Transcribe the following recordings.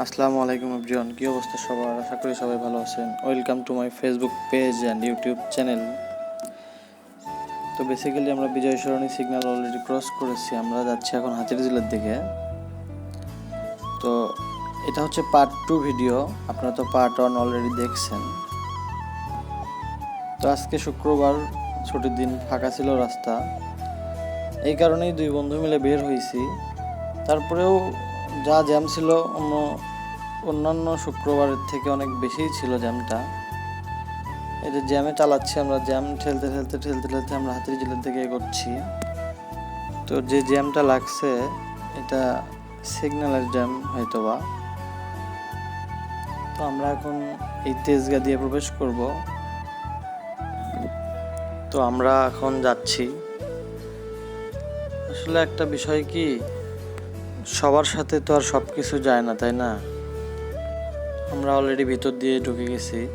আসসালামু আলাইকুম এভরিওয়ান, কী অবস্থা সবার? আশা করি সবাই ভালো আছেন। Welcome to my Facebook page and YouTube channel তো বেসিক্যালি আমরা Bijoy Sarani signal already cross করেছি, আমরা যাচ্ছি এখন হাতির জেলার দিকে। তো এটা হচ্ছে পার্ট টু ভিডিও আপনারা তো পার্ট ওয়ান অলরেডি দেখছেন। তো আজকে শুক্রবার, ছুটির দিন, ফাঁকা ছিল রাস্তা। এই কারণেই দুই বন্ধু মিলে বের হয়েছি। তারপরেও যা জ্যাম ছিল অন্য, অন্যান্য শুক্রবারের থেকে অনেক বেশিই ছিল জ্যামটা। এই যে জ্যামে চালাচ্ছি আমরা, জ্যাম ঠেলতে ঠেলতে ঠেলতে ঠেলতে আমরা হাতির জেলের দিকে এগোচ্ছি। তো যে জ্যামটা লাগছে, এটা সিগন্যালের জ্যাম হয়তো বা তো আমরা এখন এই তেজগা দিয়ে প্রবেশ করব। তো আমরা এখন যাচ্ছি। আসলে একটা বিষয় কি সবার সাথে তো আর সব কিছু যায় না, তাই না? আমরা অলরেডি ভিতর দিয়ে ঢুকে গেছি।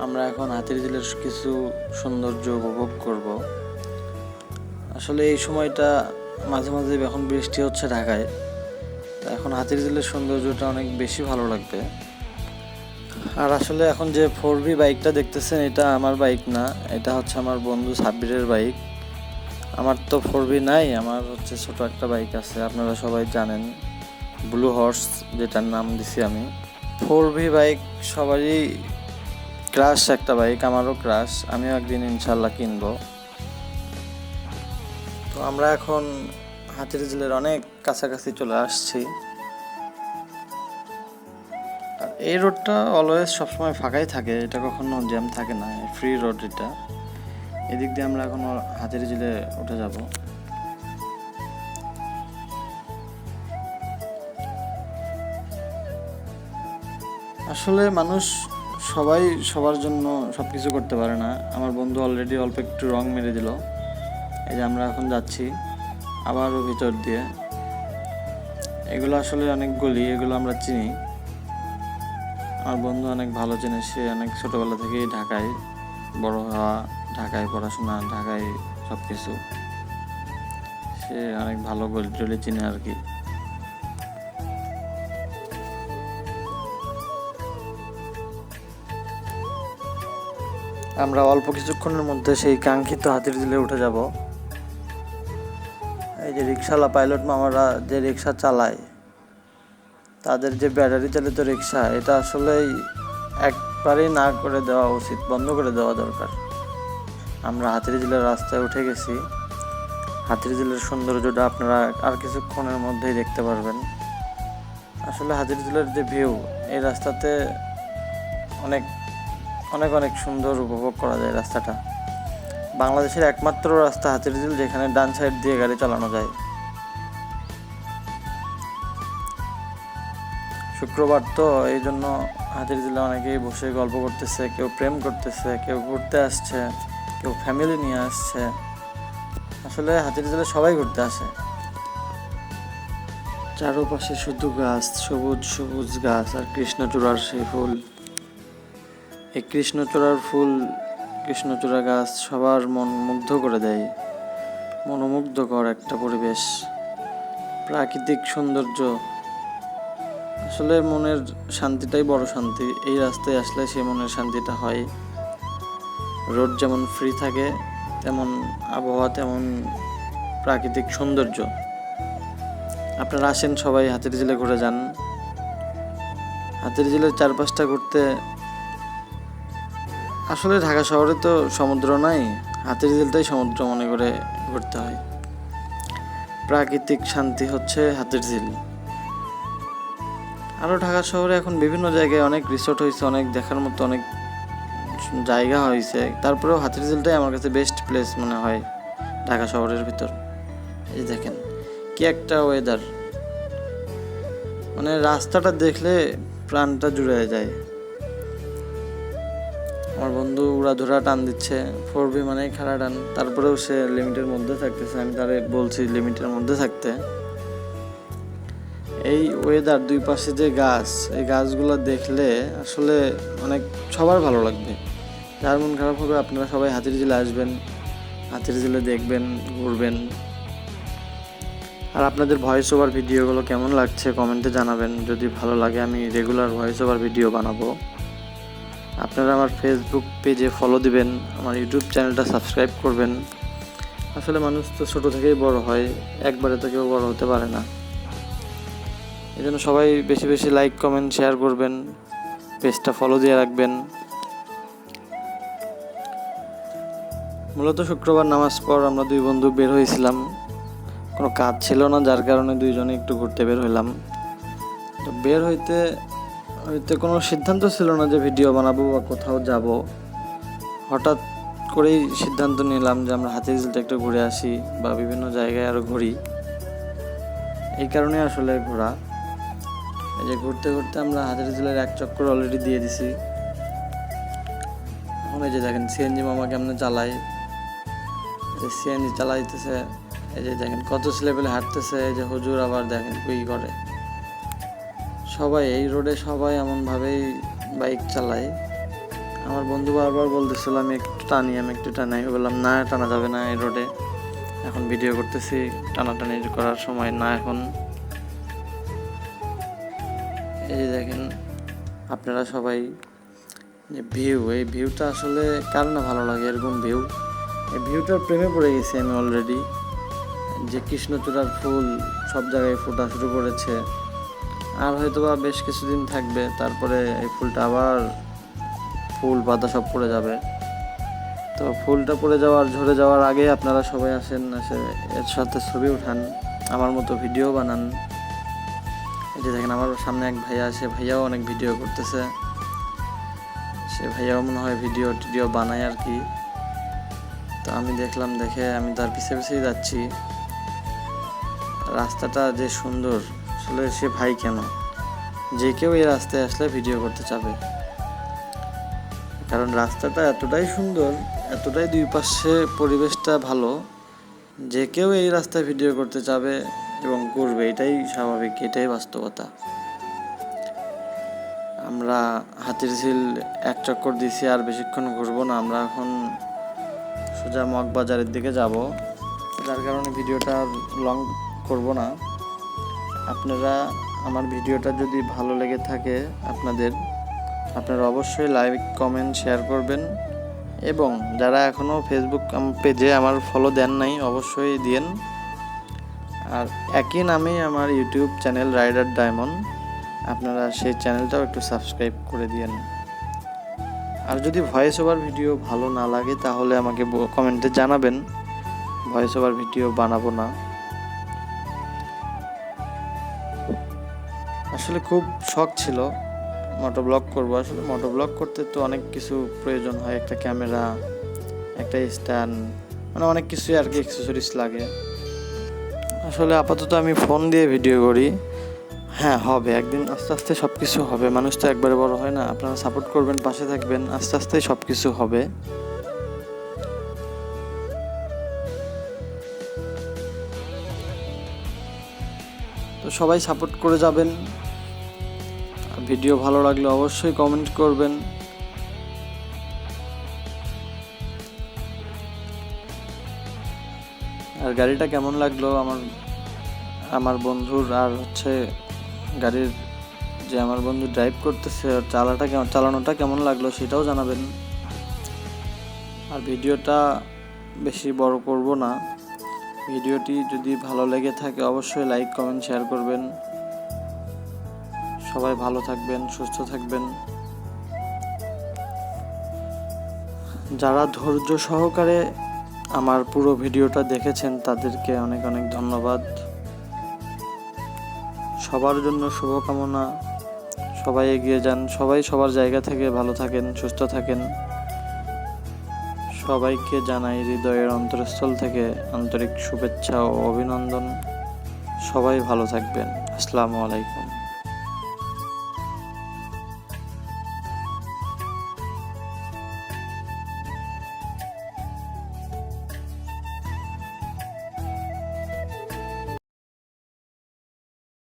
আমরা এখন হাতির ঝিলের কিছু সৌন্দর্য উপভোগ করব। আসলে এই সময়টা মাঝে মাঝে এখন বৃষ্টি হচ্ছে ঢাকায়। তো এখন হাতির ঝিলের সৌন্দর্যটা অনেক বেশি ভালো লাগবে। আর আসলে এখন যে ফোর বাইকটা দেখতেছেন, এটা আমার বাইক না, এটা হচ্ছে আমার বন্ধু সাব্বিরের বাইক আমার তো ফোর বি নাই, আমার হচ্ছে ছোট একটা বাইক আছে, আপনারা সবাই জানেন। ব্লু হর্স যেটার নাম দিছি আমি। ফোর বি বাইক সবারই ক্রাশ একটা বাইক আমারও ক্রাশ আমিও একদিন ইনশাল্লাহ কিনবো। তো আমরা এখন হাতির জেলের অনেক কাছাকাছি চলে আসছি। এই রোডটা অলওয়েজ সবসময় ফাঁকাই থাকে, এটা কখনো জ্যাম থাকে না ফ্রি রোড এটা। এদিক দিয়ে আমরা এখন হাতের জিলে উঠে যাব। আসলে মানুষ সবাই সবার জন্য সব কিছু করতে পারে না। আমার বন্ধু অলরেডি অল্প একটু রং মেরে দিল। এই যে আমরা এখন যাচ্ছি আবারও ভিতর দিয়ে। এগুলো আসলে অনেক গলি, এগুলো আমরা চিনি। আমার বন্ধু অনেক ভালো চেনে, সে অনেক ছোটোবেলা থেকেই ঢাকায় বড় হওয়া ঢাকায় পড়াশোনা, ঢাকায় সব কিছু সে অনেক ভালো গলি টলি চিনে আর কি। আমরা অল্প কিছুক্ষণের মধ্যে সেই কাঙ্ক্ষিত হাতির দিলে উঠে যাব। এই যে রিক্সাওয়ালা পাইলট মামারা যে রিক্সা চালায়, তাদের যে ব্যাটারি চালিত রিক্সা এটা আসলেই একবারেই না করে দেওয়া উচিত, বন্ধ করে দেওয়া দরকার। আমরা হাতির জেলের রাস্তায় উঠে গেছি। হাতির জেলের সৌন্দর্যটা আপনারা আর কিছুক্ষণের মধ্যেই দেখতে পারবেন। আসলে হাতির জেলের যে ভিউ এই রাস্তাতে অনেক অনেক অনেক সুন্দর উপভোগ করা যায় রাস্তাটা। বাংলাদেশের একমাত্র রাস্তা হাতির ঝিল, যেখানে ডান সাইড দিয়ে গাড়ি চালানো যায়। শুক্রবার তো এই জন্য হাতির জেলে অনেকেই বসে গল্প করতেছে, কেউ প্রেম করতেছে, কেউ ঘুরতে আসছে। কেউ ফ্যামিলি নিয়ে আসছে। আসলে হাতির জেলে সবাই ঘুরতে আসে। চারপাশে শুধু গাছ, সবুজ সবুজ গাছ আর কৃষ্ণচূড়ার সেই ফুল। এই কৃষ্ণচূড়ার ফুল, কৃষ্ণচূড়া গাছ সবার মন মুগ্ধ করে দেয়। মনোমুগ্ধকর একটা পরিবেশ। প্রাকৃতিক সৌন্দর্য। আসলে মনের শান্তিটাই বড় শান্তি। এই রাস্তায় আসলে সে মনের শান্তিটা হয়। রোড যেমন ফ্রি থাকে, তেমন আবহাওয়া, তেমন প্রাকৃতিক সৌন্দর্য। আপনারা আসেন সবাই হাতের জেলে ঘুরে যান। হাতের জেলের চারপাশটা ঘুরতে আসলে ঢাকা শহরে তো সমুদ্র নাই হাতের জেলটাই সমুদ্র মনে করে ঘুরতে হয়। প্রাকৃতিক শান্তি হচ্ছে হাতের ঝিল আরও ঢাকা শহরে এখন বিভিন্ন জায়গায় অনেক রিসোর্ট হয়েছে, অনেক দেখার মতো, অনেক জায়গা হয়েছে তারপরেও হাতির ঝিলটাই আমার কাছে বেস্ট প্লেস মনে হয় ঢাকা শহরের ভিতর। এই দেখেন, কি একটা ওয়েদার মানে রাস্তাটা দেখলে প্রাণটা জুড়ে যায়। আমার বন্ধু উড়াধুরা টান দিচ্ছে ফোর বি মানে খাড়া টান। তারপরেও সে লিমিটের মধ্যে থাকতেছে, আমি তারে বলছি লিমিটের মধ্যে থাকতে। এই ওয়েদার দুই পাশে যে গাছ, এই গাছগুলো দেখলে আসলে অনেক সবার ভালো লাগবে। যার মন খারাপ হবে, আপনারা সবাই হাতির জেলে আসবেন, হাতির জেলে দেখবেন, ঘুরবেন। আর আপনাদের ভয়েস ওভার ভিডিওগুলো কেমন লাগছে কমেন্টে জানাবেন। যদি ভালো লাগে, আমি রেগুলার ভয়েস ওভার ভিডিও বানাবো। আপনারা আমার ফেসবুক পেজে ফলো দিবেন, আমার ইউটিউব চ্যানেলটা সাবস্ক্রাইব করবেন। আসলে মানুষ তো ছোটো থেকেই বড় হয়, একবারে তো কেউ বড় হতে পারে না। এই জন্য সবাই বেশি বেশি লাইক কমেন্ট শেয়ার করবেন পেজটা ফলো দিয়ে রাখবেন। মূলত শুক্রবার নামাজ পর আমরা দুই বন্ধু বের হয়েছিলাম। কোনো কাজ ছিল না, যার কারণে দুইজনে একটু ঘুরতে বের হইলাম। তো বের হইতে হইতে কোনো সিদ্ধান্ত ছিল না যে ভিডিও বানাবো বা কোথাও যাব। হঠাৎ করেই সিদ্ধান্ত নিলাম যে আমরা হাতির ঝিলটা একটু ঘুরে আসি বা বিভিন্ন জায়গায় আরও ঘুরি। এই কারণে আসলে ঘোরা। এই যে ঘুরতে ঘুরতে আমরা হাতির ঝিলের এক চক্কর অলরেডি দিয়ে দিছি। এখন এই যে দেখেন, সিএনজি মামা কেমনে চালায় সিএনজি চালাইতেছে, এই যে দেখেন কত লেভেলে হাঁটতেছে, এই যে হুজুর আবার দেখেন কুই করে সবাই, এই রোডে সবাই এমনভাবেই বাইক চালায়। আমার বন্ধু বারবার বলতেছিল, আমি একটু টানি, আমি একটু টানাই। বললাম, না, টানা যাবে না এই রোডে এখন ভিডিও করতেছি, টানাটানি করার সময় না এখন। এই যে দেখেন, আপনারা সবাই যে ভিউ এই ভিউটা আসলে কার না ভালো লাগে? এরকম ভিউ এই ভিউটার প্রেমে পড়ে গেছি আমি অলরেডি যে কৃষ্ণচূড়ার ফুল সব জায়গায় ফোটা শুরু করেছে। আর হয়তো বা বেশ কিছুদিন থাকবে, তারপরে এই ফুলটা আবার ফুল, পাতা সব পড়ে যাবে। তো ফুলটা পড়ে যাওয়ার, ঝরে যাওয়ার আগে আপনারা সবাই আসেন এসে এর সাথে ছবি উঠান, আমার মতো ভিডিও বানান। এই যে দেখেন, আমার সামনে এক ভাইয়া আছে, ভাইয়াও অনেক ভিডিও করতেছে। সে ভাইয়াও মনে হয় ভিডিও টিডিও বানায় আর কি। তো আমি দেখলাম, দেখে আমি তার পিছে পিছেই যাচ্ছি। রাস্তাটা যে সুন্দর, আসলে সে ভাই কেন? যে কেউ এই রাস্তায় আসলে ভিডিও করতে চাবে। কারণ রাস্তাটা এতটাই সুন্দর, এতটাই দুই পাশে পরিবেশটা ভালো, যে কেউ এই রাস্তায় ভিডিও করতে চাবে এবং করবে, এটাই স্বাভাবিক, এটাই বাস্তবতা। আমরা হাতির ঝিল এক চক্কর দিছি আর বেশিক্ষণ ঘুরবো না। আমরা এখন সোজা মগবাজারের দিকে যাব। যার কারণে ভিডিওটা লং করব না। আপনারা আমার ভিডিওটা যদি ভালো লেগে থাকে আপনাদের, আপনারা অবশ্যই লাইক কমেন্ট শেয়ার করবেন। এবং যারা এখনও ফেসবুক পেজে আমার ফলো দেন নাই, অবশ্যই দিন আর একই নামেই আমার ইউটিউব চ্যানেল রাইডার ডায়মন্ড আপনারা সেই চ্যানেলটাও একটু সাবস্ক্রাইব করে দিয়েন। আর যদি ভয়েস ওভার ভিডিও ভালো না লাগে, তাহলে আমাকে কমেন্টে জানাবেন। ভয়েস ওভার ভিডিও বানাবো না। আসলে খুব শখ ছিল মোটো ব্লগ করব। আসলে মোটো ব্লগ করতে তো অনেক কিছু প্রয়োজন হয়। একটা ক্যামেরা একটা স্ট্যান্ড মানে অনেক কিছুই আর কি অ্যাক্সেসরিজ লাগে। আসলে আপাতত আমি ফোন দিয়ে ভিডিও করি। হ্যাঁ হবে। একদিন আস্তে আস্তে সব কিছু হবে। মানুষ তো একবারে বড় হয় না। আপনারা সাপোর্ট করবেন, পাশে থাকবেন। আস্তে আস্তে সব কিছু হবে। তো সবাই সাপোর্ট করে যাবেন। ভিডিও ভালো লাগলে অবশ্যই কমেন্ট করবেন। আর গাড়িটা কেমন লাগল? আমার আমার বন্ধুর আর হচ্ছে গাড়ির যে আমার বন্ধু ড্রাইভ করতেছে চালাটা কেমন চালানোটা কেমন লাগল সেটাও জানাবেন। আর ভিডিওটা বেশি বড় করব না। ভিডিওটি যদি ভালো লেগে থাকে অবশ্যই লাইক কমেন্ট শেয়ার করবেন। সবাই ভালো থাকবেন, সুস্থ থাকবেন। যারা ধৈর্য সহকারে আমার পুরো ভিডিওটা দেখেছেন, তাদেরকে অনেক অনেক ধন্যবাদ। সবার জন্য শুভকামনা। সবাই এগিয়ে যান, সবাই সবার জায়গা থেকে ভালো থাকেন, সুস্থ থাকেন। সবাইকে জানাই হৃদয়ের অন্তরস্থল থেকে আন্তরিক শুভেচ্ছা ও অভিনন্দন। সবাই ভালো থাকবেন। আসসালামু আলাইকুম।